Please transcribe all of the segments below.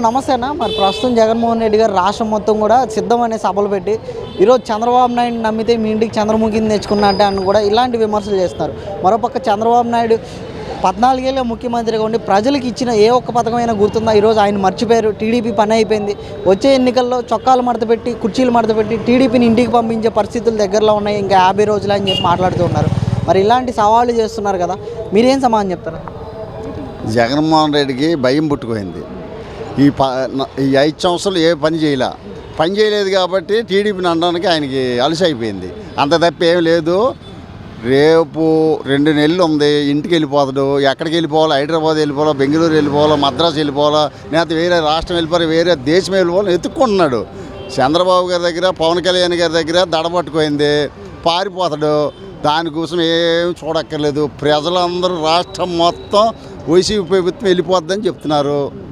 నమస్తే అన్న. మరి ప్రస్తుతం జగన్మోహన్ రెడ్డి గారు రాష్ట్రం మొత్తం కూడా సిద్ధం అనే సభలు పెట్టి ఈరోజు చంద్రబాబు నాయుడు నమ్మితే మీ ఇంటికి చంద్రముఖిని తెచ్చుకున్నట్టే అని కూడా ఇలాంటి విమర్శలు చేస్తున్నారు. మరోపక్క చంద్రబాబు నాయుడు పద్నాలుగేళ్ళ ముఖ్యమంత్రిగా ఉండి ప్రజలకు ఇచ్చిన ఏ ఒక్క పథకమైనా గుర్తుందా? ఈరోజు ఆయన మర్చిపోయారు. టీడీపీ పని అయిపోయింది. వచ్చే ఎన్నికల్లో చొక్కాలు మడతపెట్టి కుర్చీలు మడతపెట్టి టీడీపీని ఇంటికి పంపించే పరిస్థితులు దగ్గరలో ఉన్నాయి. ఇంకా యాభై రోజులు అని చెప్పి మాట్లాడుతూ ఉన్నారు. మరి ఇలాంటి సవాళ్ళు చేస్తున్నారు కదా మీరేం సమాధానం చెప్తారు? జగన్మోహన్ రెడ్డికి భయం పుట్టుకుపోయింది. ఈ ప ఈ ఐదు సంవత్సరాలు ఏ పని చేయలే. పని చేయలేదు కాబట్టి టీడీపీని అనడానికి ఆయనకి అలసి అయిపోయింది. అంత తప్ప ఏం లేదు. రేపు రెండు నెలలు ఉంది. ఇంటికి వెళ్ళిపోతాడు. ఎక్కడికి వెళ్ళిపోవాలో? హైదరాబాద్ వెళ్ళిపోవాలో? బెంగళూరు వెళ్ళిపోవాలో? మద్రాసు వెళ్ళిపోవాలో? లేకపోతే వేరే రాష్ట్రం వెళ్ళిపోవాలి. వేరే దేశం వెళ్ళిపోవాలని ఎత్తుక్కుంటున్నాడు చంద్రబాబు గారి దగ్గర పవన్ కళ్యాణ్ గారి దగ్గర దడబట్టుకుపోయింది పారిపోతాడు. దానికోసం ఏం చూడక్కర్లేదు. ప్రజలందరూ రాష్ట్రం మొత్తం వైసీపీ ప్రభుత్వం వెళ్ళిపోద్దని చెప్తున్నారు.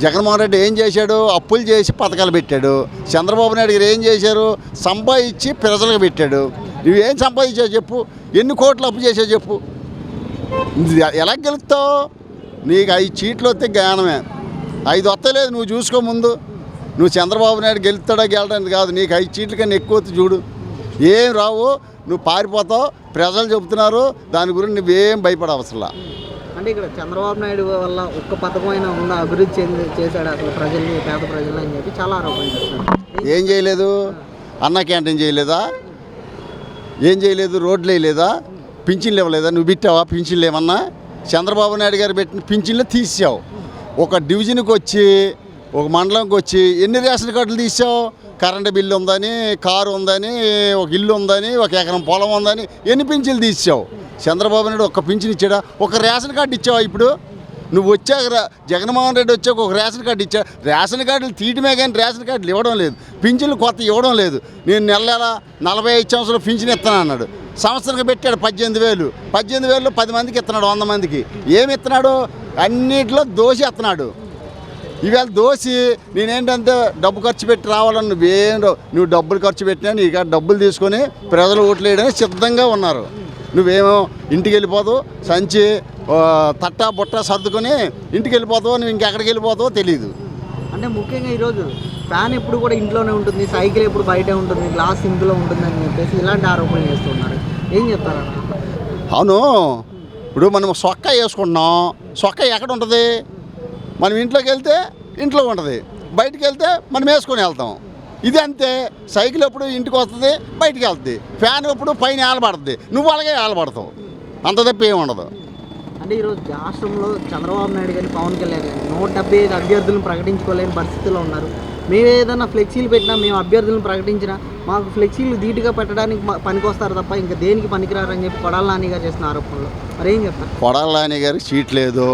జగన్మోహన్ రెడ్డి ఏం చేశాడు? అప్పులు చేసి పథకాలు పెట్టాడు. చంద్రబాబు నాయుడు గారు ఏం చేశారు? సంపాదించి ప్రజలకు పెట్టాడు. నువ్వేం సంపాదించావు చెప్పు. ఎన్ని కోట్లు అప్పు చేసావు చెప్పు. ఎలా గెలుస్తావు? నీకు ఐదు చీట్లు వస్తే జ్ఞానమే. ఐదు వస్తలేదు నువ్వు చూసుకో ముందు. నువ్వు చంద్రబాబు నాయుడు గెలుస్తాడా గెలడానికి కాదు. నీకు ఐదు చీట్ల కన్నా ఎక్కువ చూడు. ఏం రావు? నువ్వు పారిపోతావు. ప్రజలు చెబుతున్నారు. దాని గురించి నువ్వేం భయపడవసరలా అంటే ఇక్కడ చంద్రబాబు నాయుడు వల్ల ఒక్క పథకమైనా ఉందా? అభివృద్ధి చెంది చేశాడు అసలు ప్రజల్ని పేద ప్రజల్ని అని చెప్పి చాలా ఆరోపణ చేస్తున్నారు. ఏం చేయలేదు? అన్న క్యాంటీన్ చేయలేదా? ఏం చేయలేదు? రోడ్లు వేయలేదా? పింఛన్లు ఇవ్వలేదా? నువ్వు పెట్టావా? పింఛన్లు ఏమన్నా? చంద్రబాబు నాయుడు గారు పెట్టిన పింఛన్లు తీసావు ఒక డివిజన్కి వచ్చి ఒక మండలంకి వచ్చి ఎన్ని రేషన్ కార్డులు తీసావు? కరెంటు బిల్లు ఉందని కారు ఉందని ఒక ఇల్లు ఉందని ఒక ఎకరం పొలం ఉందని ఎన్ని పింఛన్లు తీసావు? చంద్రబాబు నాయుడు ఒక పింఛన్ ఇచ్చాడా? ఒక రేషన్ కార్డు ఇచ్చావా ఇప్పుడు? నువ్వు వచ్చాక జగన్మోహన్ రెడ్డి వచ్చాక ఒక రేషన్ కార్డు ఇచ్చా. రేషన్ కార్డులు తీయటమే కానీ రేషన్ కార్డులు ఇవ్వడం లేదు. పింఛన్లు కొత్త ఇవ్వడం లేదు. నేను నెల నెల నలభై ఐదు సంవత్సరాలు పింఛన్ ఇస్తాను అన్నాడు. సంవత్సరానికి పెట్టాడు పద్దెనిమిది వేలు. పద్దెనిమిది వేలు పది మందికి ఇస్తున్నాడు వంద మందికి. ఏమి ఇస్తున్నాడు? అన్నిట్లో దోషి ఇస్తున్నాడు. ఈవేళ దోసి నేనేంటంటే డబ్బు ఖర్చు పెట్టి రావాలని నువ్వేం నువ్వు డబ్బులు ఖర్చు పెట్టినా నీకు డబ్బులు తీసుకొని ప్రజలు ఓట్లు వేయడానికి సిద్ధంగా ఉన్నారు. నువ్వేమో ఇంటికి వెళ్ళిపోతావు సంచి తట్టా బుట్ట సర్దుకొని ఇంటికి వెళ్ళిపోతావు నువ్వు ఇంకెక్కడికి వెళ్ళిపోతావో తెలియదు అంటే ముఖ్యంగా ఈరోజు ఫ్యాన్ ఎప్పుడు కూడా ఇంట్లోనే ఉంటుంది సైకిల్ ఎప్పుడు బయటే ఉంటుంది గ్లాస్ ఇంట్లో ఉంటుంది అని చెప్పేసి ఇలాంటి ఆరోపణలు చేస్తున్నారు ఏం చెప్తారన్న అవును. ఇప్పుడు మనం సొక్క వేసుకుంటున్నాం. సొక్క ఎక్కడ ఉంటుంది? మనం ఇంట్లోకి వెళ్తే ఇంట్లో ఉంటుంది. బయటికి వెళ్తే మనం వేసుకొని వెళ్తాం. ఇది అంతే. సైకిల్ ఎప్పుడు ఇంటికి వస్తుంది బయటికి వెళ్తుంది. ఫ్యాన్ ఎప్పుడు పైన ఏలబడుతుంది. నువ్వు అలాగే ఏలబడతావు. అంత తప్ప ఏమి ఉండదు. అంటే ఈరోజు రాష్ట్రంలో చంద్రబాబు నాయుడు కానీ పవన్ కళ్యాణ్ కానీ నూట డెబ్బై ఐదు అభ్యర్థులను ప్రకటించుకోలేని పరిస్థితిలో ఉన్నారు. మేము ఏదైనా ఫ్లెక్సీలు పెట్టినా మేము అభ్యర్థులను ప్రకటించినా మాకు ఫ్లెక్సీలు ధీటుగా పెట్టడానికి పనికొస్తారు తప్ప ఇంకా దేనికి పనికిరారని చెప్పి కొడాల నాని గారు చేసిన ఆరోపణలు. మరి ఏం చెప్తారు కొడాలని గారికి సీట్ లేదు.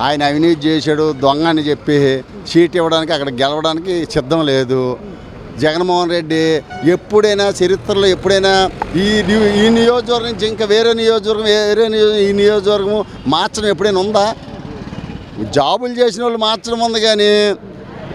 ఆయన అవినీతి చేశాడు దొంగ అని చెప్పి సీట్ ఇవ్వడానికి అక్కడ గెలవడానికి సిద్ధం లేదు. జగన్మోహన్ రెడ్డి ఎప్పుడైనా చరిత్రలో ఎప్పుడైనా ఈ ఈ నియోజకవర్గం నుంచి ఇంకా వేరే నియోజకవర్గం వేరే నియో- ఈ నియోజకవర్గం మార్చడం ఎప్పుడైనా ఉందా? జాబులు చేసిన వాళ్ళు మార్చడం ఉంది కానీ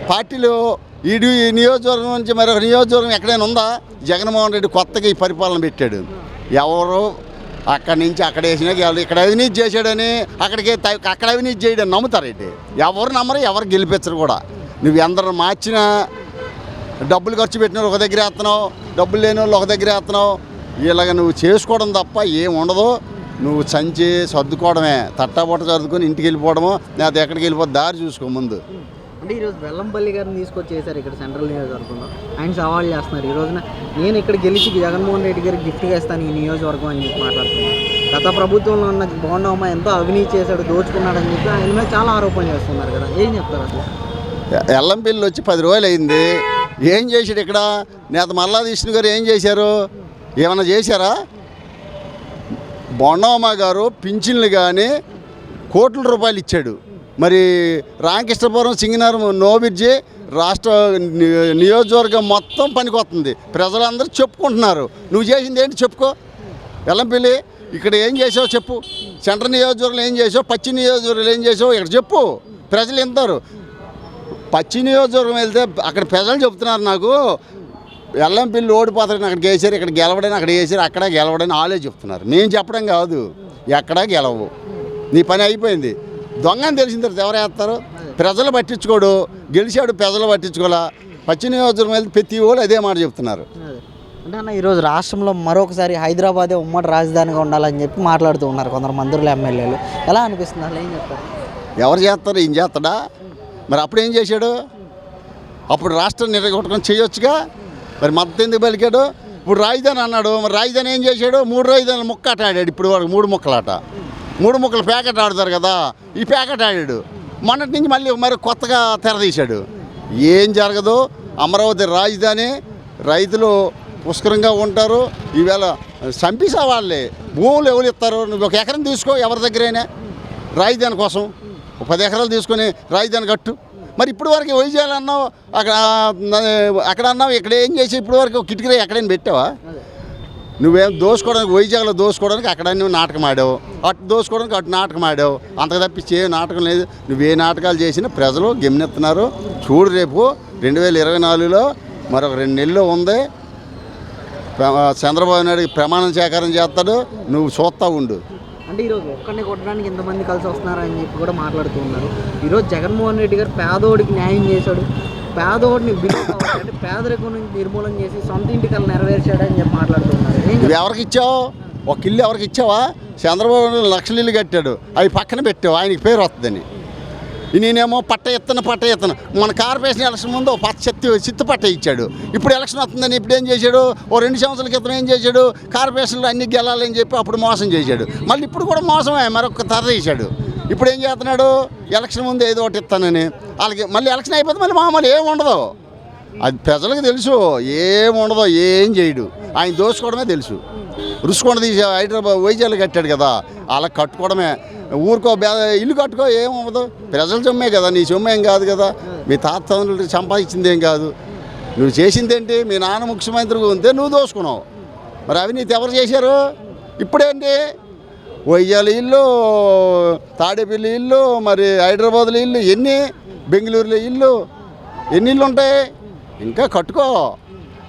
పార్టీలు ఈడు ఈ నియోజకవర్గం నుంచి మరొక నియోజకవర్గం ఎక్కడైనా ఉందా? జగన్మోహన్ రెడ్డి కొత్తగా ఈ పరిపాలన పెట్టాడు. ఎవరు అక్కడి నుంచి అక్కడ వేసినా గెలవదు. ఇక్కడ అవినీతి చేశాడని అక్కడికి త- అక్కడ అవినీతి చేయడని నమ్ముతారండి ఎవరు నమ్మరు ఎవరు గెలిపించరు కూడా. నువ్వు ఎందరు మార్చినా డబ్బులు ఖర్చు పెట్టిన ఒక దగ్గర వేస్తున్నావు డబ్బులు లేని వాళ్ళు ఒక దగ్గర వేస్తున్నావు. ఇలాగ నువ్వు చేసుకోవడం తప్ప ఏం ఉండదు. నువ్వు సంచి సర్దుకోవడమే తట్టాబొట్ట సర్దుకొని ఇంటికి వెళ్ళిపోవడము లేకపోతే ఎక్కడికి వెళ్ళిపో దారి చూసుకో ముందు. అంటే ఈరోజు వెల్లంపల్లి గారిని తీసుకొచ్చేసారు ఇక్కడ సెంట్రల్ నియోజకవర్గంలో. ఆయన సవాల్ చేస్తున్నారు. ఈ రోజున నేను ఇక్కడ గెలిచి జగన్మోహన్ రెడ్డి గారికి గిఫ్ట్గా ఇస్తాను ఈ నియోజకవర్గం అని చెప్పి మాట్లాడుతున్నాను గత ప్రభుత్వంలో ఉన్న బోండమ్మ ఎంతో అవినీతి చేశాడు దోచుకున్నాడని చెప్పి ఆయన మీద చాలా ఆరోపణలు చేస్తున్నారు కదా. ఏం చెప్తారు అసలు? ఎల్లంపల్లి వచ్చి పది రోజులు అయింది. ఏం చేశాడు ఇక్కడ? నేత మల్లా విష్ణు గారు ఏం చేశారు? ఏమైనా చేశారా? బొండమ్మ గారు పింఛన్లు కానీ కోట్ల రూపాయలు ఇచ్చాడు. మరి రామకృష్ణపురం సింగనగరం నోబిర్జి రాష్ట్ర నియోజకవర్గం మొత్తం పనికొస్తుంది. ప్రజలందరూ చెప్పుకుంటున్నారు. నువ్వు చేసింది ఏంటి చెప్పుకో. ఎల్లంపల్లి ఇక్కడ ఏం చేసావు చెప్పు. సెంట్రల్ నియోజకవర్గంలో ఏం చేసావు. పశ్చిమ నియోజకవర్గంలో ఏం చేసావు ఇక్కడ చెప్పు. ప్రజలు వింటారు పశ్చిమ నియోజకవర్గం వెళ్తే అక్కడ ప్రజలు చెప్తున్నారు నాకు. ఎల్లంపల్లి ఓడిపోతారని అక్కడ గేసారు ఇక్కడ గెలవడని అక్కడ వేసారు అక్కడ గెలవడని వాళ్ళే చెప్తున్నారు. నేను చెప్పడం కాదు. ఎక్కడా గెలవు. నీ పని అయిపోయింది. దొంగ అని తెలిసిన తర్వాత ఎవరు వేస్తారు? ప్రజలు పట్టించుకోడు. గెలిచాడు ప్రజలు పట్టించుకోలే. పశ్చిమ నియోజకవర్గం మీద ప్రతి వాళ్ళు అదే మాట చెప్తున్నారు. అంటే అన్న ఈరోజు రాష్ట్రంలో మరొకసారి హైదరాబాదే ఉమ్మడి రాజధానిగా ఉండాలని చెప్పి మాట్లాడుతూ ఉన్నారు కొందరు మంత్రులు ఎమ్మెల్యేలు. ఎలా అనిపిస్తుంది అసలు ఏం చెప్తారు? ఎవరు చేస్తారు? ఏం చేస్తాడా? మరి అప్పుడు ఏం చేశాడు? అప్పుడు రాష్ట్రం నిర్గొట్టుకొని చేయొచ్చుగా? మరి మద్దతు ఎందుకు పలికాడు? ఇప్పుడు రాజధాని అన్నాడు. మరి రాజధాని ఏం చేశాడు? మూడు రాజధానులు ముక్క ఆట ఆడాడు. ఇప్పుడు వరకు మూడు ముక్కలాట. మూడు ముక్కలు ప్యాకెట్ ఆడతారు కదా ఈ ప్యాకెట్ ఆడాడు. మొన్నటి నుంచి మళ్ళీ మరి కొత్తగా తెరదీశాడు ఏం జరగదు అమరావతి రాజధాని రైతులు పుష్కరంగా ఉంటారు. ఈవేళ చంపేసా వాళ్ళే. భూములు ఎవరు ఇస్తారు? నువ్వు ఒక ఎకరం తీసుకో ఎవరి దగ్గరైనా. రాజధాని కోసం. పది ఎకరాలు తీసుకొని రాజధాని కట్టు. మరి ఇప్పుడు వరకు వైజాగ్ అన్నావు అక్కడ అక్కడ అన్నావు ఇక్కడ ఏం చేసి ఇప్పుడు వరకు కిటికీ ఎక్కడైనా పెట్టావా? నువ్వేం దోసుకోవడానికి వైజాగ్లో దోసుకోవడానికి అక్కడ నువ్వు నాటకం ఆడావు. అటు దోసుకోవడానికి అటు నాటకం ఆడావు. అంతకు తప్పించి ఏ నాటకం లేదు. నువ్వు ఏ నాటకాలు చేసినా ప్రజలు గమనిస్తున్నారు చూడు రేపు రెండు వేల ఇరవై నాలుగులో మరొక రెండు నెలలు ఉంది. ప్ర- చంద్రబాబు నాయుడు ప్రమాణం సేకారం చేస్తాడు. నువ్వు చూస్తా ఉండు. అంటే ఈరోజు ఒక్కడిని కొట్టడానికి ఇంతమంది కలిసి వస్తున్నారని చెప్పి కూడా మాట్లాడుతూ ఉన్నారు. ఈరోజు జగన్మోహన్ రెడ్డి గారు పేదోడికి న్యాయం చేశాడు. పేదోడిని బిల్లు అంటే పేదరికం నిర్మూలన చేసి సొంత ఇంటికల్ నెరవేర్చాడని చెప్పి మాట్లాడుతున్నారు. నువ్వు ఎవరికి ఇచ్చావు? ఒక ఇల్లు ఎవరికి ఇచ్చావా? చంద్రబాబు లక్షలు లక్షల ఇల్లు కట్టాడు. అవి పక్కన పెట్టావు ఆయనకి పేరు వస్తుందని. నేనేమో పట్ట ఎత్తన పట్ట ఎత్తన. మన కార్పొరేషన్ ఎలక్షన్ ముందు ఒక పచ్చ చెత్తి చిత్తు పట్ట ఇచ్చాడు. ఇప్పుడు ఎలక్షన్ వస్తుందని ఇప్పుడు ఏం చేశాడు? ఓ రెండు సంవత్సరాల క్రితం ఏం చేశాడు? కార్పొరేషన్లో అన్ని గెలాలని చెప్పి అప్పుడు మోసం చేశాడు. మళ్ళీ ఇప్పుడు కూడా మోసమే మరొక తర తీశాడు. ఇప్పుడు ఏం చేస్తున్నాడు? ఎలక్షన్ ముందు ఏదో ఒకటి ఇస్తానని. వాళ్ళకి మళ్ళీ ఎలక్షన్ అయిపోతే మళ్ళీ మామూలు ఏం ఉండదు. అది ప్రజలకు తెలుసు ఏం ఉండదు ఏం చేయడు. ఆయన దోచుకోవడమే తెలుసు. రుసుకొండ తీసి హైదరాబాద్ వైజాగ్ కట్టాడు కదా అలా కట్టుకోవడమే. ఊరుకో బే ఇల్లు కట్టుకో ఏమవ్వదు ప్రజల సొమ్మే కదా నీ సొమ్ము ఏం కాదు కదా. మీ తాత సంపాదించింది ఏం కాదు. నువ్వు చేసిందేంటి మీ నాన్న ముఖ్యమంత్రి ఉంటే నువ్వు దోసుకున్నావు. మరి అవినీతి ఎవరు చేశారు? ఇప్పుడేంటి? వైజాగ్ ఇల్లు తాడేపల్లి ఇల్లు మరి హైదరాబాద్లో ఇల్లు ఎన్ని బెంగళూరులో ఇల్లు ఎన్ని ఇల్లు ఉంటాయి? ఇంకా కట్టుకో.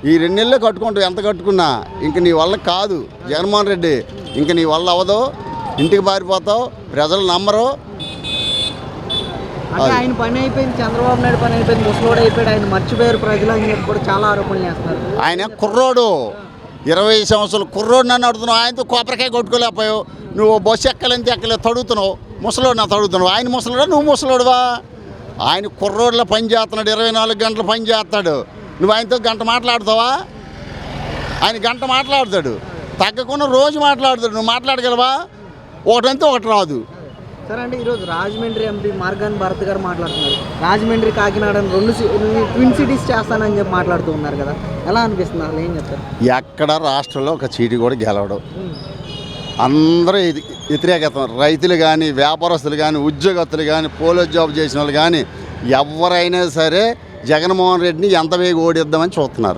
ఈ రెండు నెలలే కట్టుకుంటావు. ఎంత కట్టుకున్నా? ఇంక నీ వల్ల కాదు. జగన్మోహన్ రెడ్డి ఇంక నీ వల్ల అవ్వదు. ఇంటికి పారిపోతావు. ప్రజలు నమ్మరు. ఆయన పని అయిపోయింది. చంద్రబాబు నాయుడు పని అయిపోయింది. ముసలోడు అయిపోయాడు. ఆయన మర్చిపోయారు. ప్రజలు అని చెప్పి కూడా చాలా ఆరోపణలు చేస్తున్నారు. ఆయన కుర్రోడు. ఇరవై సంవత్సరాలు కుర్రోడు నన్ను అడుగుతున్నావు. ఆయనతో కొబ్బరికాయ కొట్టుకోలేకపోయావు. నువ్వు బస్సు ఎక్కలేంత ఎక్కలే తడుగుతున్నావు ముసలోడు నా తడుగుతున్నావు. ఆయన ముసలోడా? నువ్వు ముసలోడువా? ఆయన కుర్రోడ్లో పని చేస్తున్నాడు ఇరవై నాలుగు గంటలు పని చేస్తాడు. నువ్వు ఆయనతో గంట మాట్లాడుతావా? ఆయన గంట మాట్లాడతాడు. తగ్గకుండా రోజు మాట్లాడతాడు. నువ్వు మాట్లాడగలవా? ఒకటంతే ఒకటి రాదు. సరే అంటే ఈరోజు రాజమండ్రి ఎంపీ మార్గాన్ భరత్ గారు మాట్లాడుతున్నారు. రాజమండ్రి కాకినాడ రెండు ట్విన్ సిటీస్ చేస్తానని చెప్పి మాట్లాడుతూ ఉన్నారు కదా. ఎలా అనిపిస్తుంది? అసలు ఏం చెప్తారు? ఎక్కడ రాష్ట్రంలో ఒక చీటి కూడా గెలవడు. అందరూ వ్యతిరేకత రైతులు కానీ వ్యాపారస్తులు కానీ ఉద్యోగస్తులు కానీ పోలీస్ జాబ్ చేసిన వాళ్ళు కానీ ఎవరైనా సరే జగన్మోహన్ రెడ్డిని ఎంత వేగి ఓడిద్దామని చూస్తున్నారు.